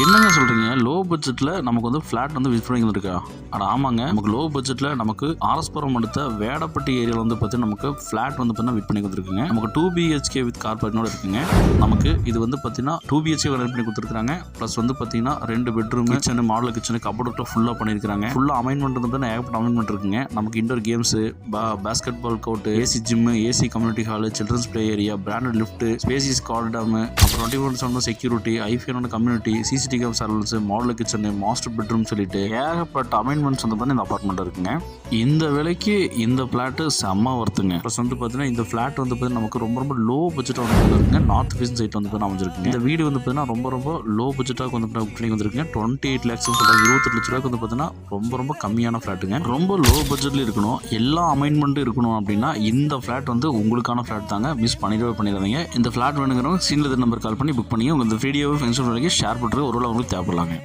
என்னங்க சொல்கிறீங்க லோ பட்ஜெட்டில் நமக்கு வந்து ஃப்ளாட் வந்து விற்பனைகள் இருக்கா அட ஆமாங்க. நமக்கு லோ பட்ஜெட்டில் நமக்கு ஆரஸ்புரம் அடுத்த வேடப்பட்டி ஏரியாவில் வந்து பார்த்தீங்கன்னா நமக்கு ஃப்ளாட் வந்து பார்த்தீங்கன்னா விற்பனை கொடுத்துருக்குங்க. நமக்கு டூ பிஹெச்கே வித் கார்பரேட்னோட இருக்குங்க. நமக்கு இது வந்து பார்த்தீங்கன்னா டூ பிஹெச்கே பண்ணி கொடுத்துருக்காங்க ப்ளஸ் வந்து பார்த்தீங்கன்னா ரெண்டு bedroom kitchen model kitchen cupboard ஃபுல்லாக பண்ணியிருக்காங்க ஃபுல்லாக அமைன்மெண்ட் வந்து பார்த்தீங்கன்னா ஏகப்பட்ட அமைன்மெண்ட் இருக்குங்க. நமக்கு indoor games basketball court AC gym AC community hall children's play area branded lift spaces கார்டாமு அப்புறம் twenty one seven security ஐஃபோனோட community CCTV of servants model kitchen master bedroom சொல்லிட்டு ஏகப்பட்ட அமைன்மெண்ட்ஸ் வந்து பார்த்தீங்கன்னா இந்த அபார்ட்மெண்ட் இருக்குங்க. இந்த விலைக்கு இந்த பிளாட்டு செம்ம ஒர்த்துங்க ப்ளஸ் வந்து பார்த்தீங்கன்னா இந்த ஃப்ளாட் வந்து பார்த்தீங்கன்னா நமக்கு ரொம்ப ரொம்ப லோ பட்ஜெட்டாக வந்து இருக்குங்க. நார்த் ஃபீஸ் சைட் வந்து பார்த்தீங்கன்னா அமைஞ்சிருக்குங்க. இந்த வீடு வந்து பார்த்தீங்கன்னா ரொம்ப ரொம்ப லோ பட்ஜெட்டாக வந்து பார்த்தீங்கன்னா வந்திருக்குங்க. டுவெண்ட்டி எயிட் லேக்ஸ் சொல்கிறாங்க இருபத்தெட்டு லட்ச ரூபாய்க்கு வந்து பார்த்தீங்கன்னா ரொம்ப ரொம்ப கம்மியான ஃப்ளாட்டுங்க ரொம்ப லோ பட்ஜெட்ல இருக்கணும். எல்லா அமைன்மெண்ட்டும் இருக்கணும் அப்படின்னா இந்த ஃப்ளாட் வந்து உங்களுக்கான ஃப்ளாட் தாங்க. மிஸ் பண்ணிடவே பண்ணிடாதீங்க. இந்த ஃப்ளாட் வேணுங்கிறவங்க சீனியர் நம்பர் கால் பண்ணி புக் பண்ணி உங்கள் இந்த வீடியோவை ஃப்ரெண்ட்ஸ் ஷேர் பண்ணுறது ஒரு உங்களுக்கு தேவைப்படலாங்க.